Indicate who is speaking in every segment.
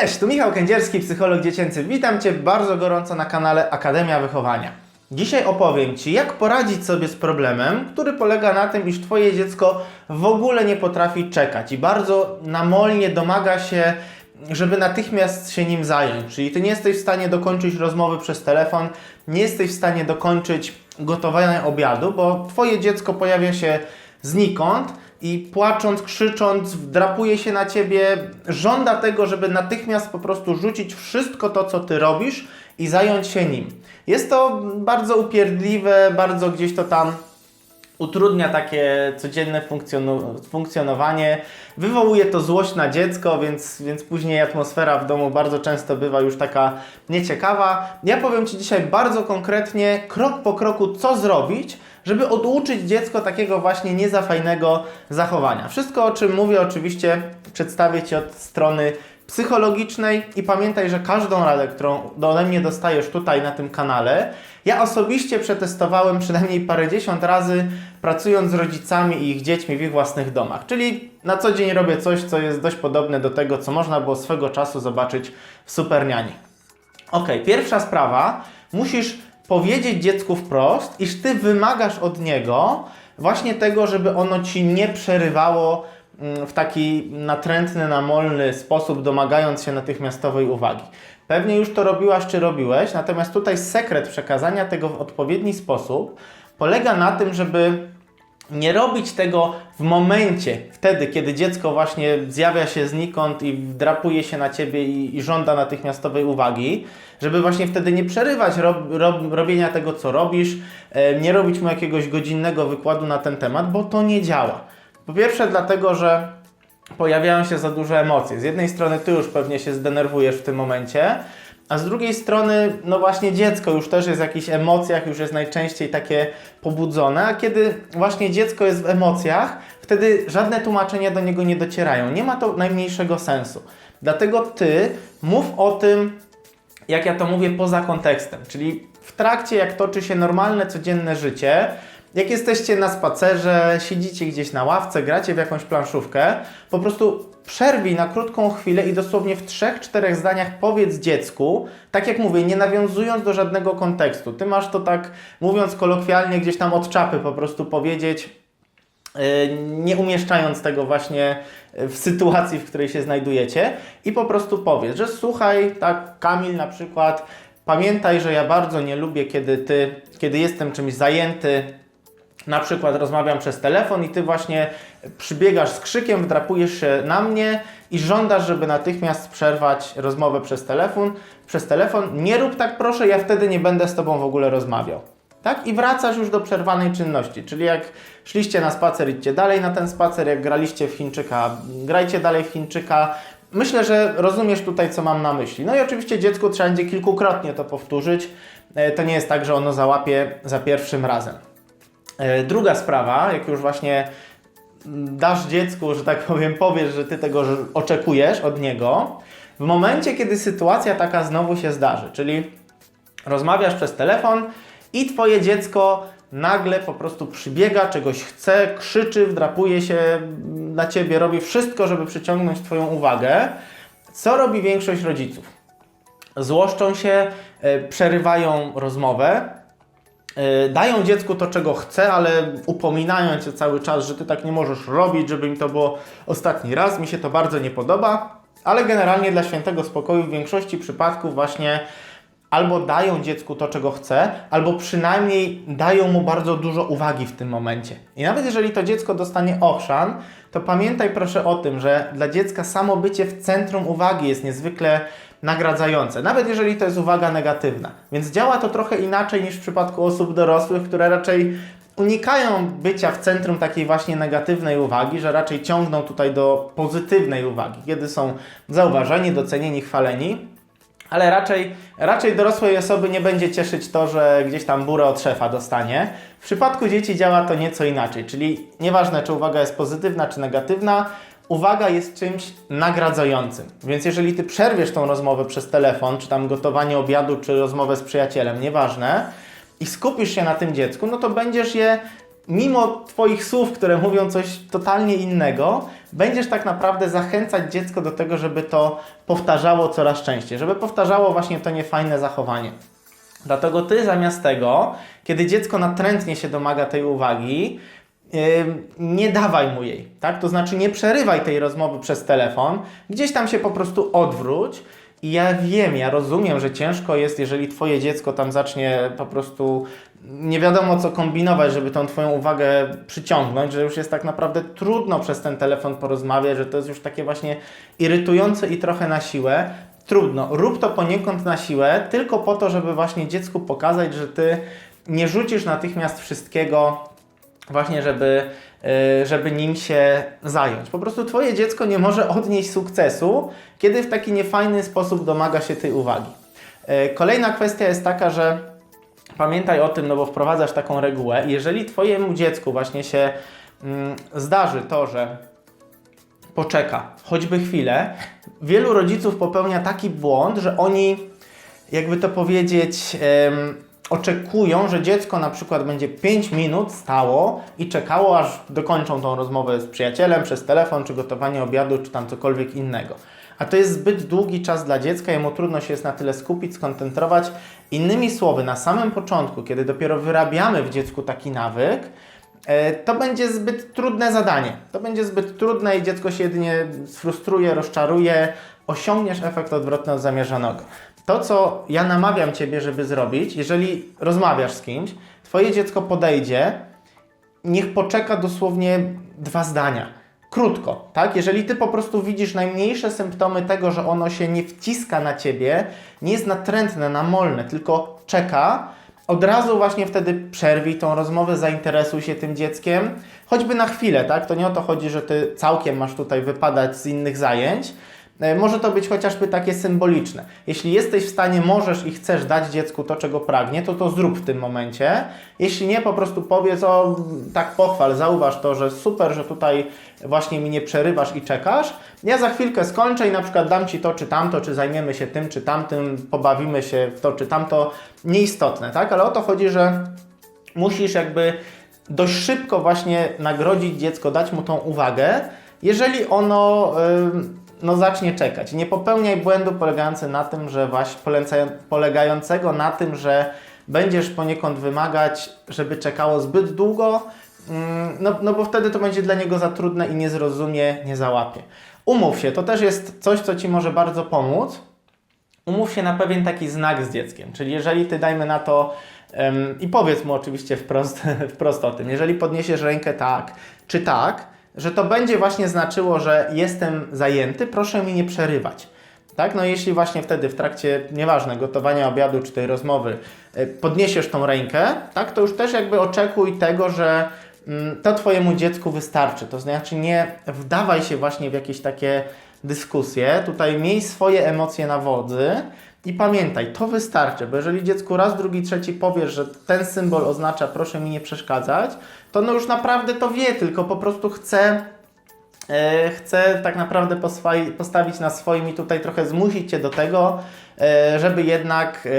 Speaker 1: Cześć, tu Michał Kędzierski, psycholog dziecięcy. Witam Cię bardzo gorąco na kanale Akademia Wychowania. Dzisiaj opowiem Ci, jak poradzić sobie z problemem, który polega na tym, iż Twoje dziecko w ogóle nie potrafi czekać i bardzo namolnie domaga się, żeby natychmiast się nim zająć. Czyli Ty nie jesteś w stanie dokończyć rozmowy przez telefon, nie jesteś w stanie dokończyć gotowania obiadu, bo Twoje dziecko pojawia się znikąd i płacząc, krzycząc, wdrapuje się na ciebie, żąda tego, żeby natychmiast po prostu rzucić wszystko to, co ty robisz i zająć się nim. Jest to bardzo upierdliwe, bardzo gdzieś to tam utrudnia takie codzienne funkcjonowanie, wywołuje to złość na dziecko, więc, więc później atmosfera w domu bardzo często bywa już taka nieciekawa. Ja powiem Ci dzisiaj bardzo konkretnie, krok po kroku, co zrobić, żeby oduczyć dziecko takiego właśnie niezafajnego zachowania. Wszystko, o czym mówię, oczywiście przedstawię Ci od strony psychologicznej i pamiętaj, że każdą radę, którą ode mnie dostajesz tutaj na tym kanale, ja osobiście przetestowałem przynajmniej parędziesiąt razy, pracując z rodzicami i ich dziećmi w ich własnych domach. Czyli na co dzień robię coś, co jest dość podobne do tego, co można było swego czasu zobaczyć w Superniani. Ok, pierwsza sprawa. Musisz powiedzieć dziecku wprost, iż ty wymagasz od niego właśnie tego, żeby ono ci nie przerywało w taki natrętny, namolny sposób, domagając się natychmiastowej uwagi. Pewnie już to robiłaś czy robiłeś, natomiast tutaj sekret przekazania tego w odpowiedni sposób polega na tym, żeby nie robić tego w momencie, wtedy, kiedy dziecko właśnie zjawia się znikąd i wdrapuje się na ciebie i, i żąda natychmiastowej uwagi, żeby właśnie wtedy nie przerywać rob, rob, robienia tego, co robisz, e, nie robić mu jakiegoś godzinnego wykładu na ten temat, bo to nie działa. Po pierwsze, dlatego, że pojawiają się za duże emocje. Z jednej strony ty już pewnie się zdenerwujesz w tym momencie, a z drugiej strony, no właśnie dziecko już też jest w jakichś emocjach, już jest najczęściej takie pobudzone, a kiedy właśnie dziecko jest w emocjach, wtedy żadne tłumaczenia do niego nie docierają. Nie ma to najmniejszego sensu. Dlatego ty mów o tym, jak ja to mówię, poza kontekstem, czyli w trakcie, jak toczy się normalne, codzienne życie, jak jesteście na spacerze, siedzicie gdzieś na ławce, gracie w jakąś planszówkę, po prostu przerwij na krótką chwilę i dosłownie w trzech, czterech zdaniach powiedz dziecku, tak jak mówię, nie nawiązując do żadnego kontekstu. Ty masz to tak, mówiąc kolokwialnie, gdzieś tam od czapy po prostu powiedzieć, yy, nie umieszczając tego właśnie w sytuacji, w której się znajdujecie i po prostu powiedz, że słuchaj, tak Kamil na przykład, pamiętaj, że ja bardzo nie lubię, kiedy ty, kiedy jestem czymś zajęty, na przykład rozmawiam przez telefon i ty właśnie przybiegasz z krzykiem, wdrapujesz się na mnie i żądasz, żeby natychmiast przerwać rozmowę przez telefon. Przez telefon. Nie rób tak proszę, ja wtedy nie będę z tobą w ogóle rozmawiał. Tak? I wracasz już do przerwanej czynności. Czyli jak szliście na spacer, idźcie dalej na ten spacer, jak graliście w Chińczyka, grajcie dalej w Chińczyka. Myślę, że rozumiesz tutaj, co mam na myśli. No i oczywiście dziecku trzeba będzie kilkukrotnie to powtórzyć. E, To nie jest tak, że ono załapie za pierwszym razem. E, Druga sprawa, jak już właśnie dasz dziecku, że tak powiem, powiesz, że ty tego oczekujesz od niego, w momencie, kiedy sytuacja taka znowu się zdarzy, czyli rozmawiasz przez telefon i twoje dziecko nagle po prostu przybiega, czegoś chce, krzyczy, wdrapuje się na ciebie, robi wszystko, żeby przyciągnąć twoją uwagę. Co robi większość rodziców? Złoszczą się, e, przerywają rozmowę, dają dziecku to, czego chce, ale upominają cię cały czas, że ty tak nie możesz robić, żeby mi to było ostatni raz. Mi się to bardzo nie podoba, ale generalnie dla świętego spokoju w większości przypadków właśnie albo dają dziecku to, czego chce, albo przynajmniej dają mu bardzo dużo uwagi w tym momencie. I nawet jeżeli to dziecko dostanie ochrzan, to pamiętaj proszę o tym, że dla dziecka samo bycie w centrum uwagi jest niezwykle nagradzające, nawet jeżeli to jest uwaga negatywna. Więc działa to trochę inaczej niż w przypadku osób dorosłych, które raczej unikają bycia w centrum takiej właśnie negatywnej uwagi, że raczej ciągną tutaj do pozytywnej uwagi, kiedy są zauważeni, docenieni, chwaleni. Ale raczej, raczej dorosłej osoby nie będzie cieszyć to, że gdzieś tam burę od szefa dostanie. W przypadku dzieci działa to nieco inaczej, czyli nieważne czy uwaga jest pozytywna czy negatywna, uwaga jest czymś nagradzającym. Więc jeżeli ty przerwiesz tą rozmowę przez telefon, czy tam gotowanie obiadu, czy rozmowę z przyjacielem, nieważne, i skupisz się na tym dziecku, no to będziesz je mimo Twoich słów, które mówią coś totalnie innego, będziesz tak naprawdę zachęcać dziecko do tego, żeby to powtarzało coraz częściej, żeby powtarzało właśnie to niefajne zachowanie. Dlatego Ty zamiast tego, kiedy dziecko natrętnie się domaga tej uwagi, nie dawaj mu jej, tak? To znaczy nie przerywaj tej rozmowy przez telefon, gdzieś tam się po prostu odwróć. I ja wiem, ja rozumiem, że ciężko jest, jeżeli Twoje dziecko tam zacznie po prostu nie wiadomo co kombinować, żeby tą Twoją uwagę przyciągnąć, że już jest tak naprawdę trudno przez ten telefon porozmawiać, że to jest już takie właśnie irytujące i trochę na siłę. Trudno. Rób to poniekąd na siłę, tylko po to, żeby właśnie dziecku pokazać, że Ty nie rzucisz natychmiast wszystkiego właśnie, żeby, y, żeby nim się zająć. Po prostu Twoje dziecko nie może odnieść sukcesu, kiedy w taki niefajny sposób domaga się tej uwagi. Y, Kolejna kwestia jest taka, że pamiętaj o tym, no bo wprowadzasz taką regułę, jeżeli Twojemu dziecku właśnie się mm, zdarzy to, że poczeka choćby chwilę, wielu rodziców popełnia taki błąd, że oni, jakby to powiedzieć, oczekują, że dziecko na przykład będzie 5 minut stało i czekało, aż dokończą tą rozmowę z przyjacielem przez telefon, czy gotowanie obiadu, czy tam cokolwiek innego. A to jest zbyt długi czas dla dziecka, jemu trudno się jest na tyle skupić, skoncentrować. Innymi słowy, na samym początku, kiedy dopiero wyrabiamy w dziecku taki nawyk, e, to będzie zbyt trudne zadanie. To będzie zbyt trudne i dziecko się jedynie sfrustruje, rozczaruje, osiągniesz efekt odwrotny od zamierzonego. To, co ja namawiam Ciebie, żeby zrobić, jeżeli rozmawiasz z kimś, Twoje dziecko podejdzie, niech poczeka dosłownie dwa zdania. Krótko, tak? Jeżeli ty po prostu widzisz najmniejsze symptomy tego, że ono się nie wciska na ciebie, nie jest natrętne, namolne, tylko czeka, od razu właśnie wtedy przerwij tą rozmowę, zainteresuj się tym dzieckiem, choćby na chwilę, tak? To nie o to chodzi, że ty całkiem masz tutaj wypadać z innych zajęć, Może to być chociażby takie symboliczne. Jeśli jesteś w stanie, możesz i chcesz dać dziecku to, czego pragnie, to to zrób w tym momencie. Jeśli nie, po prostu powiedz, o tak pochwal, zauważ to, że super, że tutaj właśnie mi nie przerywasz i czekasz. Ja za chwilkę skończę i na przykład dam Ci to czy tamto, czy zajmiemy się tym czy tamtym, pobawimy się w to czy tamto. Nieistotne, tak? Ale o to chodzi, że musisz jakby dość szybko właśnie nagrodzić dziecko, dać mu tą uwagę, jeżeli ono ym, no, zacznie czekać. Nie popełniaj błędu polegający na tym, że właśnie polegającego na tym, że będziesz poniekąd wymagać, żeby czekało zbyt długo, mm, no, no bo wtedy to będzie dla niego za trudne i nie zrozumie, nie załapie. Umów się, to też jest coś, co Ci może bardzo pomóc. Umów się na pewien taki znak z dzieckiem, czyli jeżeli Ty dajmy na to em, i powiedz mu oczywiście wprost, wprost o tym, jeżeli podniesiesz rękę tak czy tak, że to będzie właśnie znaczyło, że jestem zajęty, proszę mi nie przerywać. Tak? No jeśli właśnie wtedy w trakcie, nieważne, gotowania obiadu czy tej rozmowy y, podniesiesz tą rękę, tak, to już też jakby oczekuj tego, że mm, to Twojemu dziecku wystarczy. To znaczy nie wdawaj się właśnie w jakieś takie dyskusje, tutaj miej swoje emocje na wodzy i pamiętaj, to wystarczy, bo jeżeli dziecku raz, drugi, trzeci powiesz, że ten symbol oznacza proszę mi nie przeszkadzać, to no już naprawdę to wie, tylko po prostu chce e, chcę tak naprawdę postawić na swoim i tutaj trochę zmusić Cię do tego, e, żeby jednak, e,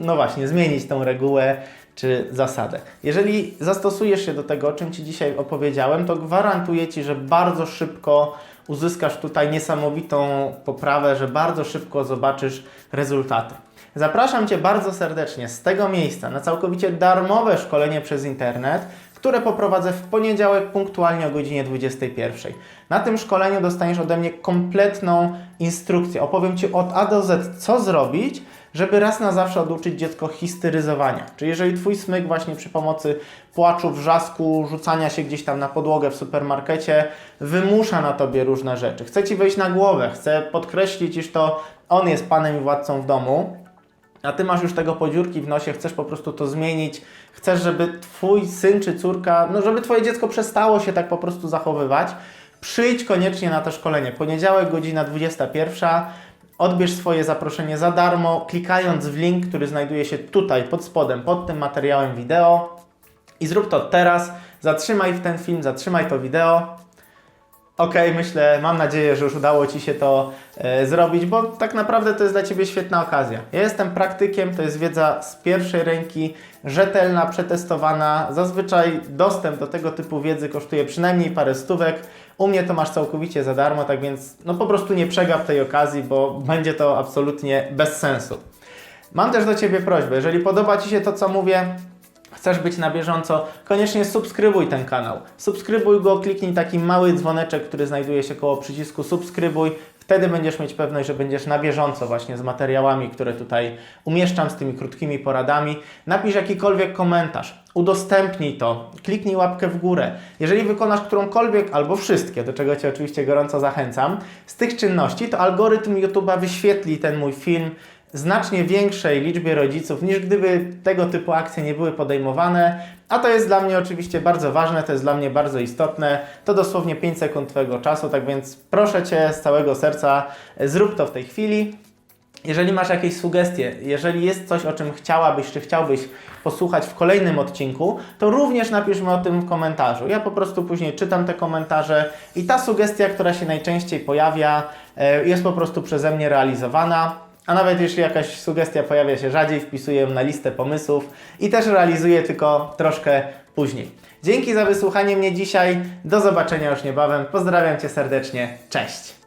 Speaker 1: no właśnie, zmienić tą regułę czy zasadę. Jeżeli zastosujesz się do tego, o czym Ci dzisiaj opowiedziałem, to gwarantuję Ci, że bardzo szybko uzyskasz tutaj niesamowitą poprawę, że bardzo szybko zobaczysz rezultaty. Zapraszam Cię bardzo serdecznie z tego miejsca na całkowicie darmowe szkolenie przez internet, które poprowadzę w poniedziałek punktualnie o godzinie 21. Na tym szkoleniu dostaniesz ode mnie kompletną instrukcję. Opowiem Ci od A do Z, co zrobić, żeby raz na zawsze oduczyć dziecko histeryzowania. Czyli jeżeli Twój smyk właśnie przy pomocy płaczu, wrzasku, rzucania się gdzieś tam na podłogę w supermarkecie wymusza na Tobie różne rzeczy. Chce Ci wejść na głowę, chce podkreślić, iż to on jest panem i władcą w domu, a ty masz już tego podziurki w nosie, chcesz po prostu to zmienić, chcesz, żeby twój syn czy córka, no żeby twoje dziecko przestało się tak po prostu zachowywać, przyjdź koniecznie na to szkolenie. Poniedziałek, godzina 21. Odbierz swoje zaproszenie za darmo, klikając w link, który znajduje się tutaj pod spodem, pod tym materiałem wideo. I zrób to teraz. Zatrzymaj w ten film, zatrzymaj to wideo. Okej, myślę, mam nadzieję, że już udało Ci się to e, zrobić, bo tak naprawdę to jest dla Ciebie świetna okazja. Ja jestem praktykiem, to jest wiedza z pierwszej ręki, rzetelna, przetestowana. Zazwyczaj dostęp do tego typu wiedzy kosztuje przynajmniej parę stówek. U mnie to masz całkowicie za darmo, tak więc no po prostu nie przegap tej okazji, bo będzie to absolutnie bez sensu. Mam też do Ciebie prośbę, jeżeli podoba Ci się to, co mówię, chcesz być na bieżąco, koniecznie subskrybuj ten kanał. Subskrybuj go, kliknij taki mały dzwoneczek, który znajduje się koło przycisku subskrybuj. Wtedy będziesz mieć pewność, że będziesz na bieżąco właśnie z materiałami, które tutaj umieszczam, z tymi krótkimi poradami. Napisz jakikolwiek komentarz, udostępnij to, kliknij łapkę w górę. Jeżeli wykonasz którąkolwiek albo wszystkie, do czego Cię oczywiście gorąco zachęcam, z tych czynności, to algorytm YouTube'a wyświetli ten mój film znacznie większej liczbie rodziców, niż gdyby tego typu akcje nie były podejmowane. A to jest dla mnie oczywiście bardzo ważne, to jest dla mnie bardzo istotne. To dosłownie 5 sekund Twojego czasu, tak więc proszę Cię z całego serca, zrób to w tej chwili. Jeżeli masz jakieś sugestie, jeżeli jest coś, o czym chciałabyś, czy chciałbyś posłuchać w kolejnym odcinku, to również napisz mi o tym w komentarzu. Ja po prostu później czytam te komentarze i ta sugestia, która się najczęściej pojawia, e, jest po prostu przeze mnie realizowana. A nawet jeśli jakaś sugestia pojawia się rzadziej, wpisuję ją na listę pomysłów i też realizuję tylko troszkę później. Dzięki za wysłuchanie mnie dzisiaj. Do zobaczenia już niebawem. Pozdrawiam Cię serdecznie. Cześć.